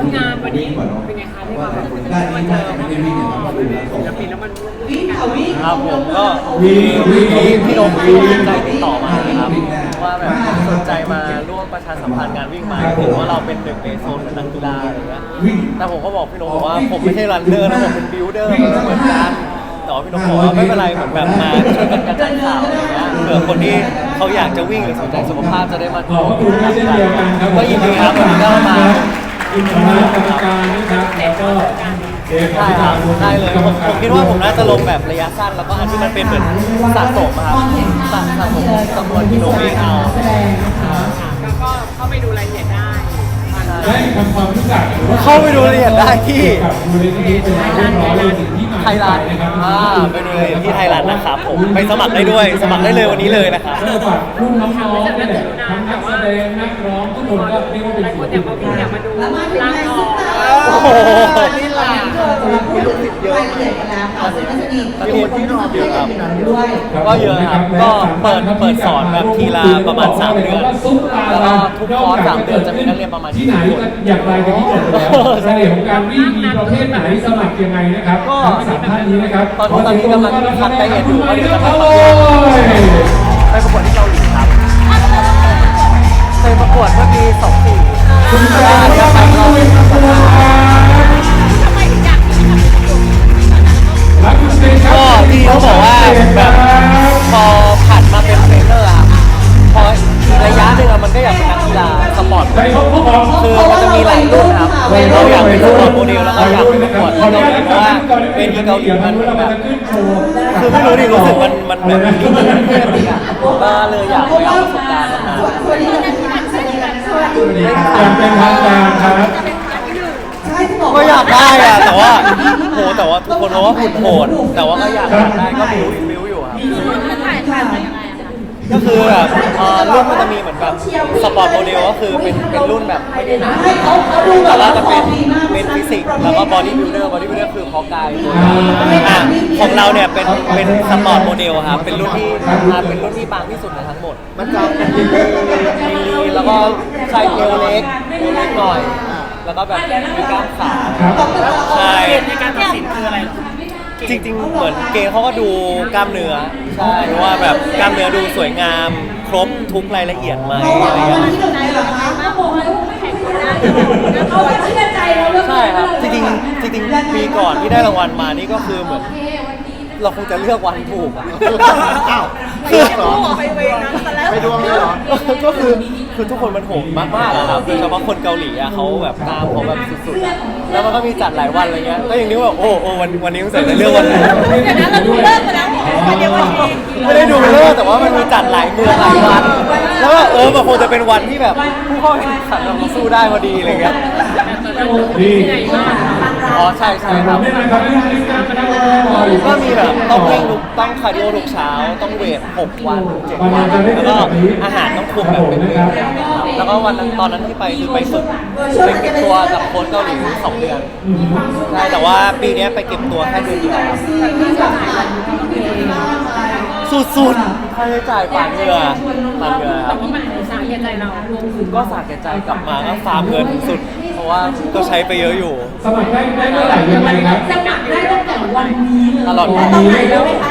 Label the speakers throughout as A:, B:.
A: รื่องงานวันนี้เป็นไงคะที่มาแบบมาเจอศิลปินแล้วมัน
B: วิ่งค่ะวิ่ง
C: ครับผมก็
D: วิ่งวิ่ง
C: พี่พี่นงพี่สนใจติดต่อมานะครับว่าแบบสนใจมาร่วมประชาสัมพันธ์งานวิ่งมาเห็นว่าเราเป็นหนึ่งในโซนของนักกีฬาอะไรเงี้ยแต่ผมก็บอกพี่นงบอกว่าผมไม่ใช่รันเนอร์นะผมเป็นบิลเดอร์เหมือนกันแต่ว่าพี่นงบอกว่าไม่เป็นไรเหมือนแบบมาช่วยกันกระจายข่าวอะไรเงี้ยเผื่อคนที่เขาอยากจะวิ่งหรือสนใจสุขภาพจะได้มา
D: ขอบพระคุณด้วยเช่นเดียวกันครับ
C: ก็ยินดีครับวันนี้ก็มา
D: อินทรากรรมการนะครับแล้วก็เดฟ
C: ได้ครับได้เลยผมผมคิดว่าผมน่าจะลงแบบระยะสั้น แล้วก็อันที่มันเป็นเหมือนสะสมอะครับสะสะสมจำนวนกิโลเมตรเอา
B: แสดงนะคะ
A: แล้วก็เข้าไปดูรายละเอียดได้
D: ได้ทำความรู้จักหรือว่า
C: เข้าไปดูรายละเอียดได้ที่
D: กับมูลนิธิเป็นที่เรียบร้อยเลยถึงที่มา
C: ไทยรัฐ
D: นะครับ
C: อ่าไปดูเลยที่ไทยรัฐนะครับผมไปสมัครได้ด้วย สมัครได้เลยวันนี้เลยนะครับ
D: เพื่อฝากรุ่นน้องๆนี่แหละทั้งนักแสดงนักร้องทุกคนก็เรียกว่าเป็น
A: หลายค
D: ส่วน
B: แล้วมาถึง
A: ร่าง
B: ในซุปตา
C: โอ้โห
B: นี่แหละสำหรับผู้รู้สึกเยอะรายละเอียดกันแล้วค่ะซึ่งก็จะมีคนที่รอเยอะครับด้วย
C: ก็เยอะครับก็เปิดเปิดสอนแบบทีละประมาณ 3 เดือนแล้วก็ทุกคอร์สสามเดือนจะมีนักเรียนประมาณ
D: ที่ไหน
C: 20คน
D: อย่างไรกันที่เกิดแล้วเสน่ห์ของการวิ่งมีประเภทไหนสมัครยังไงนะครับ
C: ก็
D: ทั้งสามท่านนี้นะครับ
C: ตอนนี้ตอนนี้กำลังคัดไดเอทอยู่ก็เดี๋ยวจะไปประกวด
D: โอ้ย
C: ไปประกวดที่เกาหลีครับเคยประกวดเมื่อปี24
D: คุณตา
C: ได้
D: ค
C: ค
D: รั
C: รั
D: บบไปรอบและคุณเป็น
C: ก็ที่เขาบอกว่าแบบพอผัดมาเป็นเทรนเนอร์อะพออีกระยะหนึ่งอะมันก็อยากเป็นนักกีฬาสปอร์ต
D: คือ
C: มันจะมีหลายรุ่นครับเราอยากเป็นสปอร์ตโมเดลแล้วก็อยากเประกวดที่เกาหลีเพราะว่าเวทีเกาหลีมันแบบคือไม่รู้ดิรู้สึกมันมันแบบมีเรื่องเทพดีอะก็เลยอยากไป
D: อย่างเป็นทางการครับ
B: ใช่ที่บอก
C: ก็อยากได้อะแต่ว่าโหแต่ว่าทุกคนบอกว่าหุ่นโหดแต่ว่าก็อยากอยากได้ก็บิวบิวอยู่ครับก็คือแบบเอ่อรุ่นมันจะมีเหมือนแบบสปอร์ตโมเดลก็คือเป็นเป็นรุ่นแบบไม่ได้หนัก
B: ให้เขาเขาดูแบ
C: แต่
B: บ
C: ว่า
B: ว่า
C: จะเป็นเป็นฟิสิกส์แล้วก็บอดี้บิ l เดอร์บอดี้บิ l เดอร์คือเพาะกายตัวอะของเราเนี่ยเป็นเป็นสปอร์ตโมเดลครับเป็นรุ่นที่อ่าเป็นรุ่นที่บางที่สุดในทั้งหมด มันจะเป็นลิลีแล้วก็ ใช้เอวเล็กเอวเล็กหน่อย แล้วก็แบบมีกล้ามขาใช่
A: ในการตัดสินคืออะไร
C: จริงๆ เหมือนเกย์เขาก็ดูกล้ามเนื้อใช่ว่าแบบกล้ามเนื้อดูสวยงาม ครบทุกรายละเอียดไหมอะไรอย่างเงี้ย
B: ที่หนึ่งในเหรอคะมาบอกเลยว่าไม่แข่งกันได้เขาเชื่อใจเราเรื่อง
C: ใช่ครับจริงๆจริงๆปีก่อนที่ได้รางวัลมานี่ก็คือเหมือน เราคงจะเลือกวันถูกอะ
E: อ้าว
C: คือ
E: เหรอ
A: ไปเวงนะแต่แล้ว
E: ไปดวงเลยเหรอ
C: ก็คือคือทุกคนมันโหดมากๆอะครับโดยเฉพาะคนเกาหลีอะเขาแบบตามเขาแบบสุดๆอะแล้วมันก็มีจัดหลายวันอะไรเงี้ยก็อย่างนี้ว่าโอ้โอ้วันวันนี้ต้องใส่ในเรื่องวันไหน
A: เดี๋ยวนะเราดูเลิกไปแล้ววันเดียววันเอง
C: ไม่ได้ดูเลิกแต่ว่ามันมีจัดหลายเมืองหลายวันแล้วก็เออมันคงจะเป็นวันที่แบบผู้เข้าแข่งขันเราสู้ได้พอดีอะไรเงี้ย
D: ดี
A: ใหญ่มาก
C: อ๋อใช่ใช่ครับ
D: ไม่นานครับที่ลิสต์การคณะกรรมการอยู่
C: ก็มีแบบต้องวิ่งทุกต้องคาร์ดิโอทุกเช้า ต้องเวท6วัน7วันแล้วก็อาหารต้องคุมแบบเป็นเวทแล้วก็วันนั้นตอนนั้นที่ไปคือไปฝึกไปเก็บตัวกับโค้ชเกาหลีสองเดือนใช่แต่ว่าปีเนี้ยไปเก็บตัวแค่เดือนเดียวสุดๆค่าใช้จ่ายปานเหงื่อปานเหงื่อครับ
A: แต่ว่ามันสาเหตุใจเรา
C: ก็สาแก่ใจกลับมาก็ฟาร์มเงินสุดเพราะ ว่าก็ใช้ไปเยอะอยู่
D: สมัครได้ได้เมื่อไหร่ยังไงครับ
B: สมัครได้ตั้งแต่วันนี้เลย
C: ตลอด
B: แต่ต้องไหนแล้วไหมคะ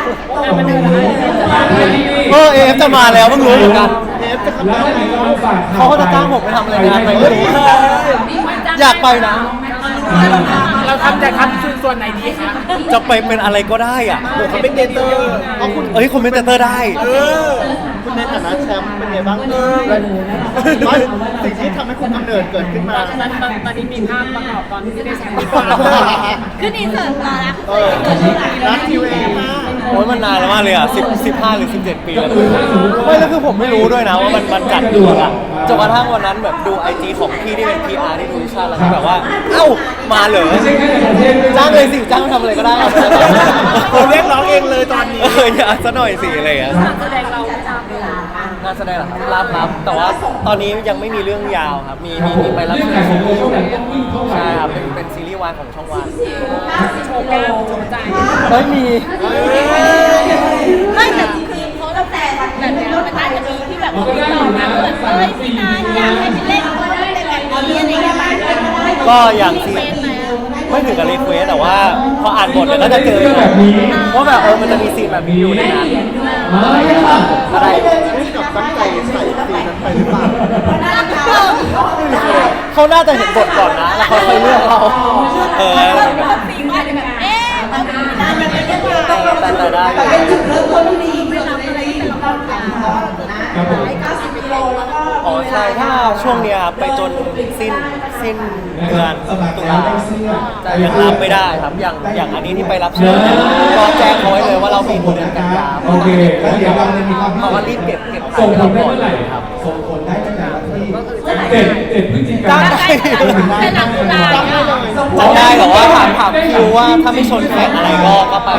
C: เออเอฟจะมาแล้วเพิ่งรู้เหมือนกัน
E: เอฟจะทำ
D: แล้ว
E: ได้
D: ไหน
E: ไหม
D: ก็มาฝาก
C: เขาก็จะจ้างผมไปทำอะไรงานไปไม่รู้อยากไปนะ
A: เราทำจะทำ ส่วนไหนดีคะ
C: จะไปเป็นอะไรก็ได้อะ
E: โอ้เขาเป็นเดเตอร์เพราะคุณ
C: เอ้ยคอมเมนเตอร์ได้
E: เออคุณในฐานะแชมป์เป็นไงบ้างเออว่าสิ่งที่ทำให้คุณกำเนิดเกิดขึ้นมา
A: ตอนตอนตอนนี้มีภาพประกอบตอนที่ได้แชมป์ดีกว่า
F: ขึ้นอินเสิร์ตรอนะ
E: เออรักทีวีมาก
C: โอ้ยมันนานแล้วมากเลยอะสิบสิบห้าหรือสิบเจ็ดปีแล้วไม่แล้วคือผมไม่รู้ด้วยนะว่ามันมันจัดอยู่อะจนกระทั่งวันนั้นแบบดูไอจีของพี่ที่เป็น PR ที่ดูวิชาแล้วก็แบบว่า เอ้ามาเหรอ
D: ไม่ใช่แค่ในประเทศด้วย
C: จ้างเลยสิจ้างทำอะไรก็ได้
E: ผมเรียกร้องเองเลยตอนนี้
C: เอออย่าซะหน่อยสิอะไรอย่างเงี้ย
A: การแสดงเราจะ
C: งานแสดงเหรอครับรับครับ แต่ว่าตอนนี้ยังไม่มีเรื่องยาวครับ มีมีมีไปรับ
D: เรื่อง
C: ซี
D: ไหน
C: รี
D: ของ
C: ส์
D: เลยต้องวิ่งเข้าไป
C: ใช่ครับเป็นเป็นซีรีส์วายของช่องวัน
A: โชว์แก้มโชว์ใจ
C: เฮ้ยมี
F: ไม่แต่คือเขาตั้งแต่แบบนี้มันน่าจะมีที่แบบเขาติดต่อมาว่าแบบเอ้ยพี่นานอยากให้ไปเล่นก็ได้แต่แบบนี้อะไรอย่างเงี้ย
C: ก็อย่างซีนไม่ถึงกับรีเควสแต่ว่าพออ่านบทเนี่ยก็จะเจอ
D: แบบนี้
C: ว่าแบบเออมันจะมีซีนแบบนี้อยู่ในนั้น
D: มา
C: อะไร
E: นี่กับตั้งใจใส่ซีนนั้นไปหรือเปล่า
C: เขาน่าจะเห็นบทก่อนนะแล้วเขาค่อยเลือกเราเออ ได้แต่
B: เป็นจุดเริ่มต้นที่ดีที่เราจะได้เป็นต้นกันนะ90กิโลแล้วก็
C: อ๋อใช่ถ้าช่วงเนี้ยครับไปจนสิ้นสิ้นเดือนตุลาจะยังรับไม่ได้ครับอย่างอย่างอันนี้ที่ไปรับเชิญเนี่ยก็แจ้งเขาไว้เลยว่าเราบินเดือนกันยา
D: โอเค
A: แล้วเดี๋ยวเราจะมีความพิ
C: เขา
A: เศ
C: ก็
A: ษ
C: รีบเก็บเก็บ
D: ส่งผ
C: ถ่าย
D: ล
C: ไป
D: ได้
C: ก่อน
D: เมื่อไหร่ครับ
A: ส่งผลได้ตั้งแต่วันที่
D: เจ็ดเจ็ดพฤศจิกา
F: เป็นหลังตุลาเนี่ย
C: จะได้แต่ว่าถามถามคิวว่าถ้าไม่ชนแข่งอะไรก็ก็ไป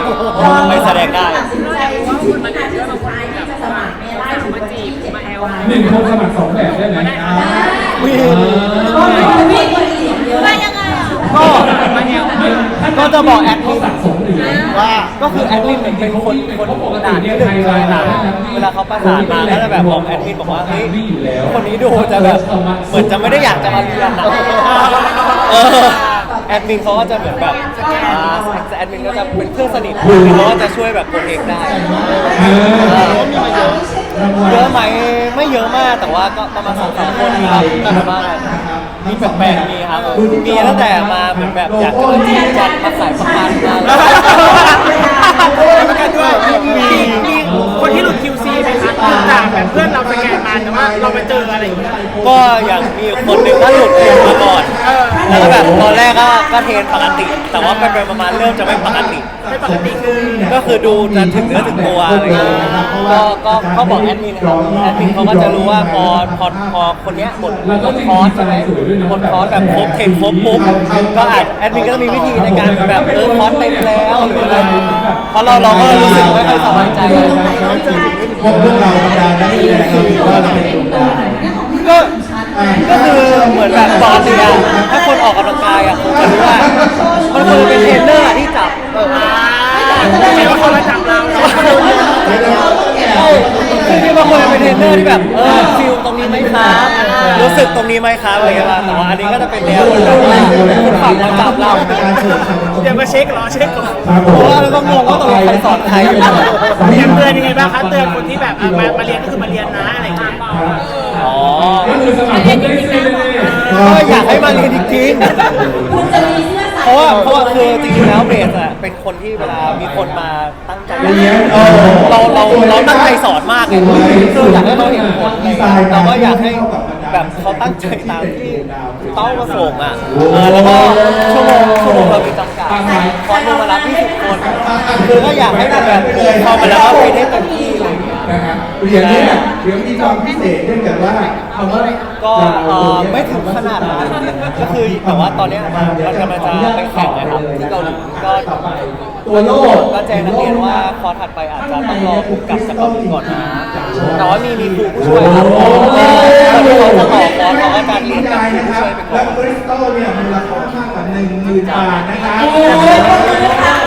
C: ไปแสดงได้
B: ตัดสินใจที่มันอาจจะสุดท้ายที่จะสมัครไม่ได้ถูกมาจีบมาแอล
D: หนึ่งคนสมัครสองแบบได้ไหม
C: วิ
B: ก็ไม่ได้ไม่ได้เสียงเยอะ
F: ว่ยังไงอะ
C: ก็ก็จะบอกแอดมิน
D: สะสมหรือ
E: ว่า
C: ก็คือแอดมินเป็นคนคนด่านที่หนึ่งเลยนะเวลาเขาประสานมาก็จะแบบบอกแอดมินบอกว่าเฮ้ยคนนี้ดูจะแบบเหมือนจะไม่ได้อยากจะมาเรียนนะ แอดมินเขาก็จะเหมือนแบบอ่าแอดมินก็จะเป็นเพื่อนสนิทเขาก็จะช่วยแบบโปรเทคได้
D: เออ
C: เยอะไหมไม่เยอะมากแต่ว่าก็ประมาณสองสามคนครับแต่ว่ามีแปลกๆมีครับมีตั้งแต่มาเหมือนแบบอยากจะมาจีบจันมาขายประกันมา
G: ประกันด้วยมีมี คะคือต่างแบบเพื่อนเราสแกนมาแต่ว่าเราไปเจออะไรอย่างเงี้ย
C: ก็อย่างมีคนหนึ่งก็หลุดเทรนมาก่อนแล้วก็แบบตอนแรกก็ก็เทรนปกติ แต่ว่าไปไปๆมาๆเริ่มจะไม่ปกติ
G: ไม่ปกติคือ
C: ก็คือดูจะถึงเนื้อถึงตัวอะไรอย่างเงี้ยก็ก็เขาบอกแอดมินนะครับแอดมินเขาก็จะรู้ว่าพอพอพอคนเนี้ยหมดหมดคอร์สใช่ไหมหมดคอร์สแบบครบเทรนครบปุ๊บก็อาจแอดมินก็จะมีวิธีในการแบบเออคอร์สเต็มแล้วหรืออะไรเพราะเราเราก็รู้สึกไม่ค่อยสบายใจ
A: พวกเราบรรดานักแสดงเราถือว่าเราเป็นดวงดาว
C: ก็ก็คือเหมือนแบบปกติอะถ้าคนออกกำลังกายอะผมจะรู้ว่ามันควรจะเป็นเทรนเนอร์อะที่จับเออ
G: ไม่ใช่ว่าเขามาจับเรา
C: ใช่คือที่บางคนเป็นเทรนเนอร์ที่แบบเออฟิลตรงนี้ไหมครับรู้สึกตรงนี้ไหมครับอะไรอย่างเงี้ยแต่ว่าอันนี้ก็จะเป็นแนวที่แบบว่าคุณฝั่งมาจับเรา
G: เดี๋ยวมาเช็คเหรอเช็คก่อน
D: ครับผ
C: เพ
D: ม
C: ราะว่าเราก็งงว่าตกลงใครสอนใครอยู่
G: เตรียมเตือนยังไงบ้างคะเตือนคนที่แบบเออมามาเรียนก็คือมาเรียนนะอะไรอย่างเงี้ย
C: อ๋อ
D: ก็คือสมัครเพิ่มได้เรื่อย
C: ก็อยากให้มาเรียนจริง
B: คุณจะ
C: ราะว่าเพราะว่าคือจริงๆแล้วเบสอะเป็นคนที่เวลามีคนมาตั้งใจเรียนเราเราเราตั้งใจสอนมากเลยคืออยากให้เขาเห็นผลอะไรอย่างเงี้ยเราก็อยากให้แบบเขาตั้งใจตามที่เต้าประสงค์อะเออแล้วก็ชั่วโมงชั่วโมงเรามีจำกัดคอร์สหนึงมารับ20คนคือก็อยากให้แบบเข้ามาแล้วก็ไปได้เต็มที่ นะฮะอย่าง
A: นี้เนี่ยเดี๋ยวมีความพิเศษเนื่องจากว่าคำว่า
C: ก็ไม่ถึงขนาดนั้นก็คือแต่ว่าตอนนี้ยมันมักำลังจะไปแข่งนะครับที่เกาหลีก็
A: ตัวโลก
C: ก็แจ้งนักเรียนว่าคอถัดไปอาจจะต้องรอผู้กับสักคนก่อนนะแต่ว่ามีมีครูผู้ช่วยครับแล้วก็จะต่อคอร์สอนอาจารย์เรียนกับผู้ช่วยเป็นแล้วคริ
G: สตัลเนี่ยมูลค่ากกว่าหนึ่งหมื่นบาทนะ
C: ครับ